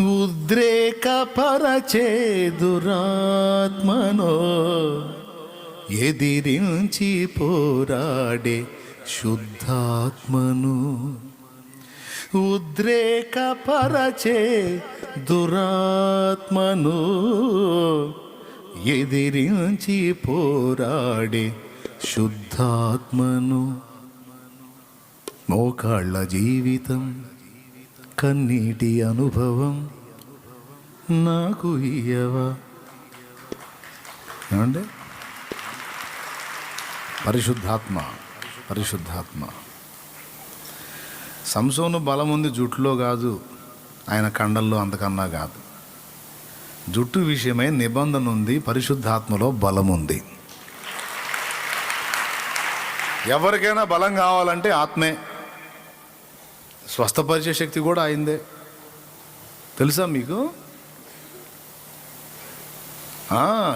ఉద్రేకపరచేదురాత్మనో ఎదిరించి పోరాడే శుద్ధాత్మను. ఉద్రేకపరచే దురాత్మను ఎదిరించి పోరాడే శుద్ధాత్మను. మోకాళ్ళ జీవితం కన్నీటి అనుభవం నాకు ఇయ్యవా? ఏమండి? పరిశుద్ధాత్మ పరిశుద్ధాత్మ. సంసోను బలం ఉంది జుట్టులో కాదు ఆయన కండల్లో అంతకన్నా కాదు. జుట్టు విషయమై నిబంధన ఉంది పరిశుద్ధాత్మలో బలం ఉంది. ఎవరికైనా బలం కావాలంటే ఆత్మే. స్వస్థపరిచే శక్తి కూడా అయిందే. తెలుసా మీకు?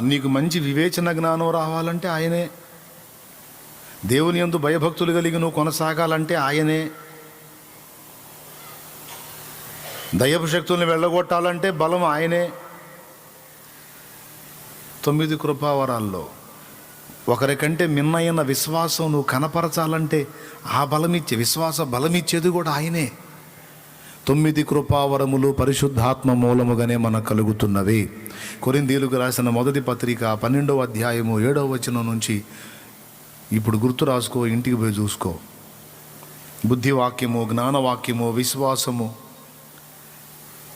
నీకు మంచి వివేచన జ్ఞానం రావాలంటే ఆయనే. దేవుని ఎందు భయభక్తులు కలిగి నువ్వు కొనసాగాలంటే ఆయనే. దయ్యపు శక్తుల్ని వెళ్ళగొట్టాలంటే బలం ఆయనే. తొమ్మిది కృపావరాల్లో ఒకరికంటే మిన్నైన విశ్వాసం నువ్వు కనపరచాలంటే ఆ బలమిచ్చే విశ్వాస బలమిచ్చేది కూడా ఆయనే. తొమ్మిది కృపావరములు పరిశుద్ధాత్మ మూలముగానే మనకు కలుగుతున్నవి. కొరిందీలకు రాసిన మొదటి పత్రిక పన్నెండవ అధ్యాయము ఏడవ వచనం నుంచి ఇప్పుడు గుర్తు రాసుకో ఇంటికి పోయి చూసుకో. బుద్ధివాక్యము జ్ఞానవాక్యము విశ్వాసము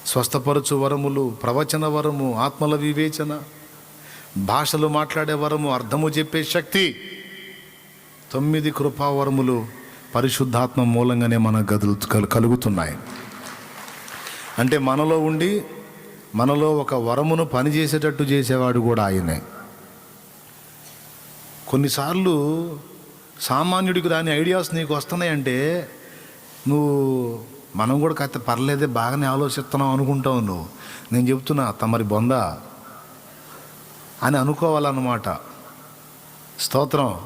స్వస్థపరచు వరములు ప్రవచన వరము ఆత్మల వివేచన భాషలు మాట్లాడే వరము అర్థము చెప్పే శక్తి. తొమ్మిది కృపావరములు పరిశుద్ధాత్మ మూలంగానే మన గదులు కలు- కలుగుతున్నాయి. అంటే మనలో ఉండి మనలో ఒక వరమును పనిచేసేటట్టు చేసేవాడు కూడా ఆయనే. కొన్నిసార్లు సామాన్యుడికి రాని ఐడియాస్ నీకు వస్తున్నాయంటే నువ్వు మనం కూడా కాస్త పర్లేదే బాగానే ఆలోచిస్తున్నావు అనుకుంటావు నువ్వు. నేను చెప్తున్నా తమరి బొంద అని అనుకోవాలన్నమాట. స్తోత్రం.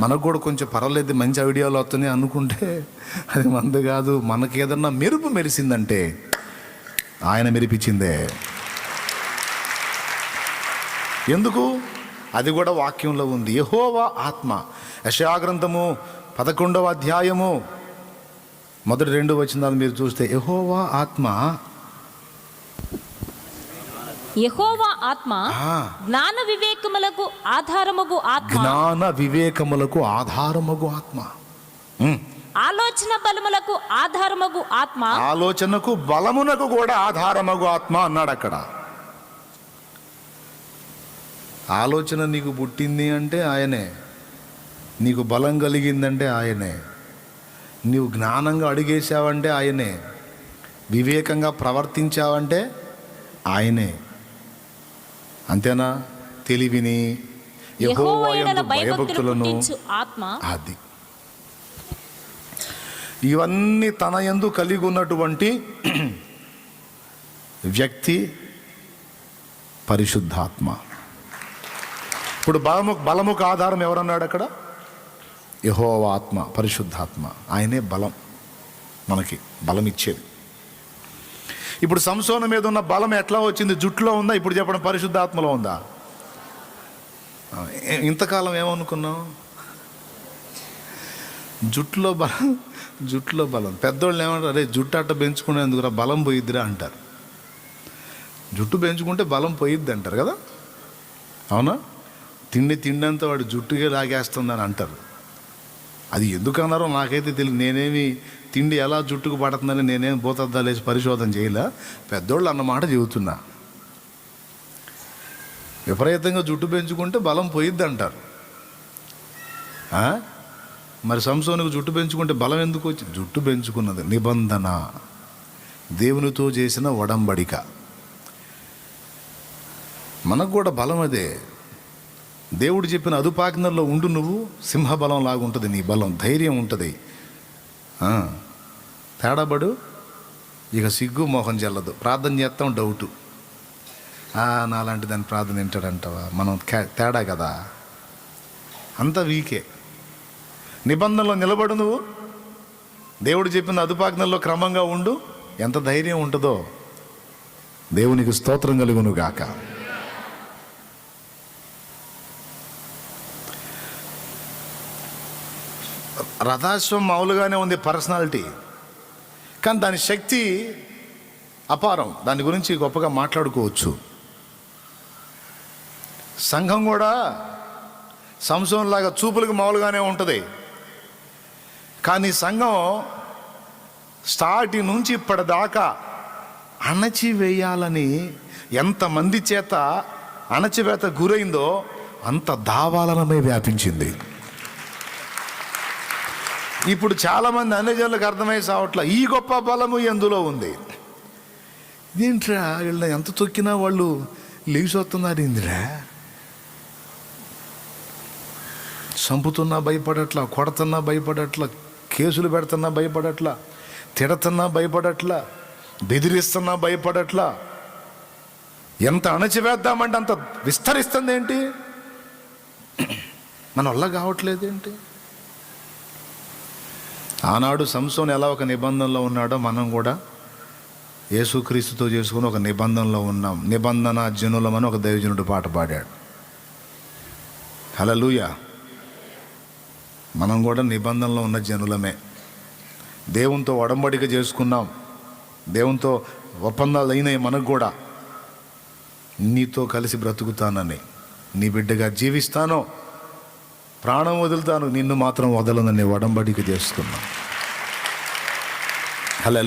మనకు కూడా కొంచెం పర్వాలేదు మంచి ఐడియాలు వస్తున్నాయి అనుకుంటే అది మంది కాదు. మనకి ఏదన్నా మెరుపు మెరిసిందంటే ఆయన మెరిపించిందే. ఎందుకు? అది కూడా వాక్యంలో ఉంది. యహోవా ఆత్మ. యశాగ్రంథము పదకొండవ అధ్యాయము. మొదటి రెండు వచ్చిందని మీరు చూస్తే యహోవా ఆత్మ యెహోవా ఆత్మ జ్ఞాన వివేకములకు ఆధారముగు ఆత్మ. జ్ఞాన వివేకములకు ఆధారమగు ఆత్మ. ఆలోచన బలములకు ఆధారమగు ఆత్మ. ఆలోచనకు బలమునకు కూడా ఆధారమగు ఆత్మ అన్నాడు అక్కడ. ఆలోచన నీకు పుట్టింది అంటే ఆయనే. నీకు బలం కలిగిందంటే ఆయనే. నీవు జ్ఞానంగా అడిగేశావంటే ఆయనే. వివేకంగా ప్రవర్తించావంటే ఆయనే. అంతేనా? తెలివిని భయభక్తులను ఆత్మ అది ఇవన్నీ తన యందు కలిగి ఉన్నటువంటి వ్యక్తి పరిశుద్ధాత్మ. ఇప్పుడు బలము బలముకు ఆధారం ఎవరన్నాడు అక్కడ? యహోవ ఆత్మ పరిశుద్ధాత్మ. ఆయనే బలం. మనకి బలం ఇచ్చేది ఇప్పుడు సంసోన మీద ఉన్న బలం ఎట్లా వచ్చింది? జుట్టులో ఉందా? ఇప్పుడు చెప్పడం పరిశుద్ధాత్మలో ఉందా? ఇంతకాలం ఏమనుకున్నాం జుట్టులో బలం జుట్టులో బలం. పెద్దోళ్ళు ఏమంటారు? అరే జుట్టు అట్ట పెంచుకునేందుకురా బలం పోయిద్దిరా అంటారు. జుట్టు పెంచుకుంటే బలం పోయిద్ది అంటారు కదా? అవునా? తిండి తిండంతా వాడు జుట్టుగా లాగేస్తుందని అంటారు. అది ఎందుకు అన్నారో నాకైతే తెలియదు నేనేమి తిండి ఎలా జుట్టుకు పడుతుందని నేనేం భూతద్దాలేసి పరిశోధన చేయలే? పెద్దోళ్ళు అన్నమాట చెబుతున్నా. విపరీతంగా జుట్టు పెంచుకుంటే బలం పోయిద్ది అంటారు మరి సంసోనికి జుట్టు పెంచుకుంటే బలం ఎందుకు వచ్చి జుట్టు పెంచుకున్నది నిబంధన. దేవునితో చేసిన ఒడంబడిక. మనకు కూడా బలం అదే. దేవుడు చెప్పిన అదుపాజ్ఞల్లో ఉండు నువ్వు సింహబలం లాగా ఉంటుంది నీ బలం ధైర్యం ఉంటుంది. తేడాబడు ఇక సిగ్గు మోహం చెల్లదు ప్రార్థన చేస్తాం డౌటు. నాలాంటి దాని ప్రార్థన వింటాడంటావా? మనం తేడా కదా. అంత వీకే. నిబంధనలో నిలబడు నువ్వు. దేవుడు చెప్పిన అదుపాజ్ఞల్లో క్రమంగా ఉండు. ఎంత ధైర్యం ఉంటుందో దేవునికి స్తోత్రం కలుగును గాక రథాశ్వం మామూలుగానే ఉంది పర్సనాలిటీ. కానీ దాని శక్తి అపారం. దాని గురించి గొప్పగా మాట్లాడుకోవచ్చు. సంఘం కూడా సంశంలాగా చూపులకు మామూలుగానే ఉంటుంది. కానీ సంఘం స్టార్టింగ్ నుంచి ఇప్పటిదాకా అణచివేయాలని ఎంతమంది చేత అణచివేత గురైందో అంత దావాలనమే వ్యాపించింది. ఇప్పుడు చాలామంది అన్ని జనులకు అర్థమై సావట్ల. ఈ గొప్ప బలము ఎందులో ఉంది? ఏంట్రా వీళ్ళ ఎంత తొక్కినా వాళ్ళు లీవ్స్ వస్తున్నారు ఇందిరా? చంపుతున్నా భయపడట్లా కొడుతున్నా భయపడట్లా కేసులు పెడుతున్నా భయపడట్లా తిడుతున్నా భయపడట్లా బెదిరిస్తున్నా భయపడట్లా. ఎంత అణచివేద్దామంటే అంత విస్తరిస్తుంది ఏంటి మన వల్ల కావట్లేదేంటి? ఆనాడు సంసోన్ ఎలా ఒక నిబంధనలో ఉన్నాడో మనం కూడా యేసుక్రీస్తుతో చేసుకుని ఒక నిబంధనలో ఉన్నాం. నిబంధన జనులమని ఒక దైవజనుడు పాట పాడాడు. హలలుయ మనం కూడా నిబంధనలో ఉన్న జనులమే. దేవునితో ఒడంబడిక చేసుకున్నాం. దేవునితో ఒప్పందాలు అయినాయి మనకు కూడా. నీతో కలిసి బ్రతుకుతానని. నీ బిడ్డగా జీవిస్తానో. ప్రాణం వదులుతాను నిన్ను మాత్రం వదలనని ఒడంబడిక చేసుకున్నాం హలో